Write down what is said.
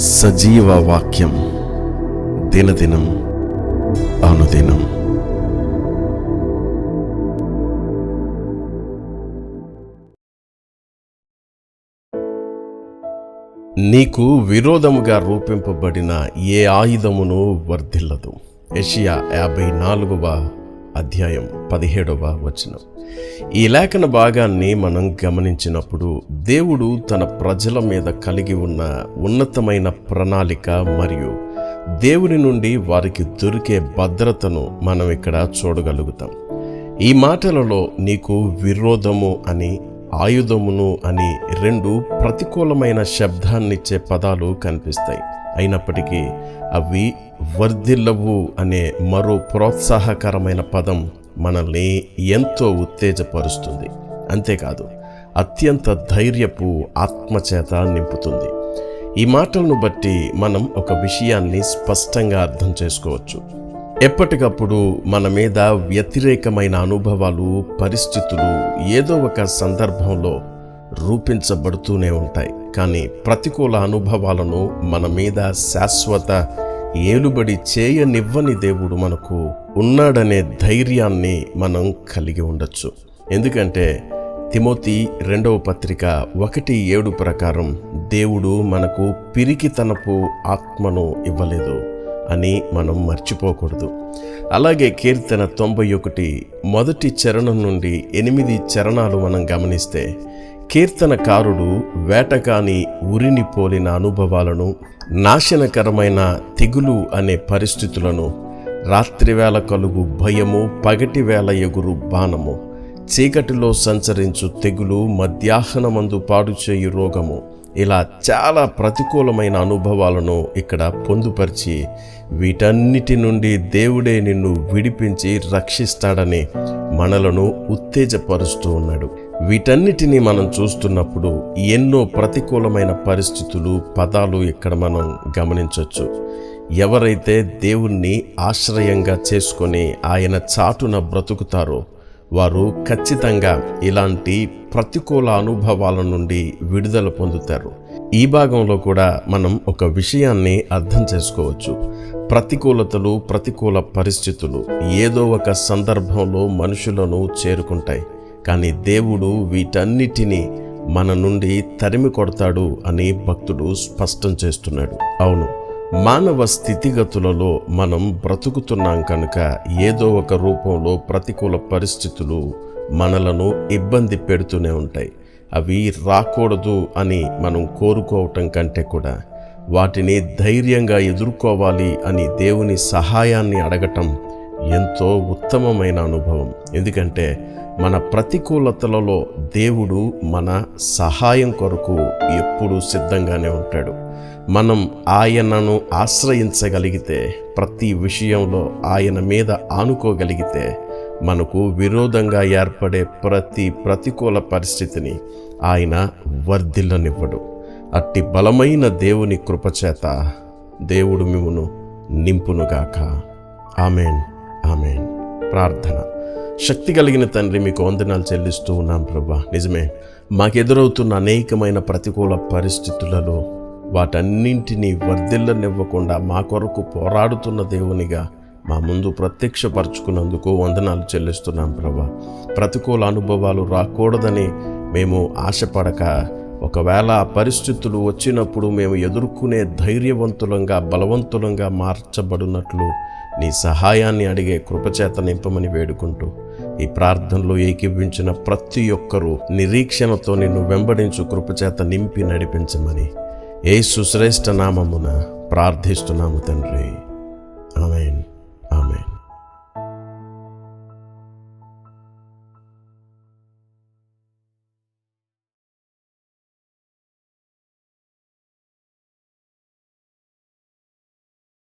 సజీవ వాక్యం దినదినం అనుదినం. నీకు విరోధముగా రూపింపబడిన ఏ ఆయుధమును వర్ధిల్లదు. ఏషియా యాభై నాలుగవ అధ్యాయం పదిహేడవ వచనం. ఈ లేఖన భాగాన్ని మనం గమనించినప్పుడు దేవుడు తన ప్రజల మీద కలిగి ఉన్న ఉన్నతమైన ప్రణాళిక మరియు దేవుని నుండి వారికి దొరికే భద్రతను మనం ఇక్కడ చూడగలుగుతాం. ఈ మాటలలో నీకు విరోధము అని ఆయుధమును అని రెండు ప్రతికూలమైన శబ్దాన్నిచ్చే పదాలు కనిపిస్తాయి. అయినప్పటికీ అవి వర్ధిల్లవు అనే మరో ప్రోత్సాహకరమైన పదం మనల్ని ఎంతో ఉత్తేజపరుస్తుంది. అంతేకాదు అత్యంత ధైర్యపు ఆత్మచేత నింపుతుంది. ఈ మాటలను బట్టి మనం ఒక విషయాన్ని స్పష్టంగా అర్థం చేసుకోవచ్చు. ఎప్పటికప్పుడు మన మీద వ్యతిరేకమైన అనుభవాలు పరిస్థితులు ఏదో ఒక సందర్భంలో రూపించబడుతూనే ఉంటాయి. కానీ ప్రతికూల అనుభవాలను మన మీద శాశ్వత ఏలుబడి చేయనివ్వని దేవుడు మనకు ఉన్నాడనే ధైర్యాన్ని మనం కలిగి ఉండొచ్చు. ఎందుకంటే తిమోతి రెండవ పత్రిక ఒకటి ఏడు ప్రకారం దేవుడు మనకు పిరికితనపు ఆత్మను ఇవ్వలేదు అని మనం మర్చిపోకూడదు. అలాగే కీర్తన తొంభై ఒకటి మొదటి చరణం నుండి ఎనిమిది చరణాలు మనం గమనిస్తే కీర్తనకారుడు వేటకాని ఉరిని పోలిన అనుభవాలను నాశనకరమైన తెగులు అనే పరిస్థితులను రాత్రివేళ కలుగు భయము పగటివేళ ఎగురు బాణము చీకటిలో సంచరించు తెగులు మధ్యాహ్నమందు పాడుచేయు రోగము ఇలా చాలా ప్రతికూలమైన అనుభవాలను ఇక్కడ పొందుపరిచి వీటన్నిటి నుండి దేవుడే నిన్ను విడిపించి రక్షిస్తాడని మనలను ఉత్తేజపరుస్తూ ఉన్నాడు. వీటన్నిటిని మనం చూస్తున్నప్పుడు ఎన్నో ప్రతికూలమైన పరిస్థితులు పదాలు ఇక్కడ మనం గమనించవచ్చు ఎవరైతే దేవుణ్ణి ఆశ్రయంగా చేసుకొని ఆయన చాటున బ్రతుకుతారో వారు ఖచ్చితంగా ఇలాంటి ప్రతికూల అనుభవాల నుండి విడుదల పొందుతారు. ఈ భాగంలో కూడా మనం ఒక విషయాన్ని అర్థం చేసుకోవచ్చు. ప్రతికూలతలు ప్రతికూల పరిస్థితులు ఏదో ఒక సందర్భంలో మనుషులను చేరుకుంటాయి. కానీ దేవుడు వీటన్నిటినీ మన నుండి తరిమి కొడతాడు అని భక్తుడు స్పష్టం చేస్తున్నాడు. అవును మానవ స్థితిగతులలో మనం బ్రతుకుతున్నాం కనుక ఏదో ఒక రూపంలో ప్రతికూల పరిస్థితులు మనలను ఇబ్బంది పెడుతూనే ఉంటాయి. అవి రాకూడదు అని మనం కోరుకోవటం కంటే కూడా వాటిని ధైర్యంగా ఎదుర్కోవాలి అని దేవుని సహాయాన్ని అడగటం ఎంతో ఉత్తమమైన అనుభవం. ఎందుకంటే మన ప్రతికూలతలలో దేవుడు మన సహాయం కొరకు ఎప్పుడూ సిద్ధంగానే ఉంటాడు. మనం ఆయనను ఆశ్రయించగలిగితే ప్రతి విషయంలో ఆయన మీద ఆనుకోగలిగితే మనకు విరోధంగా ఏర్పడే ప్రతి ప్రతికూల పరిస్థితిని ఆయన వర్ధిల్లనివ్వడు. అట్టి బలమైన దేవుని కృపచేత దేవుడు మిమ్మను నింపునుగాక. ఆమెన్. ఆమెన్. ప్రార్థన. శక్తి కలిగిన తండ్రి మీకు వందనాలు చెల్లిస్తూ ఉన్నాం ప్రభా. నిజమే మాకెదురవుతున్న అనేకమైన ప్రతికూల పరిస్థితులలో వాటన్నింటినీ వర్ధిల్లనివ్వకుండా మా కొరకు పోరాడుతున్న దేవునిగా మా ముందు ప్రత్యక్షపరచుకున్నందుకు వందనాలు చెల్లిస్తున్నాం ప్రభా. ప్రతికూల అనుభవాలు రాకూడదని మేము ఆశపడక ఒకవేళ పరిస్థితులు వచ్చినప్పుడు మేము ఎదుర్కొనే ధైర్యవంతులంగా బలవంతులంగా మార్చబడినట్లు నీ సహాయాన్ని అడిగే కృపచేత నింపమని వేడుకుంటూ ఈ ప్రార్థనలో ఏకీభించిన ప్రతి ఒక్కరూ నిరీక్షణతో నిన్ను వెంబడించు కృపచేత నింపి నడిపించమని ఏ సుశ్రేష్ఠ నామమున ప్రార్థిస్తున్నాము తండ్రి. ఆమెన్.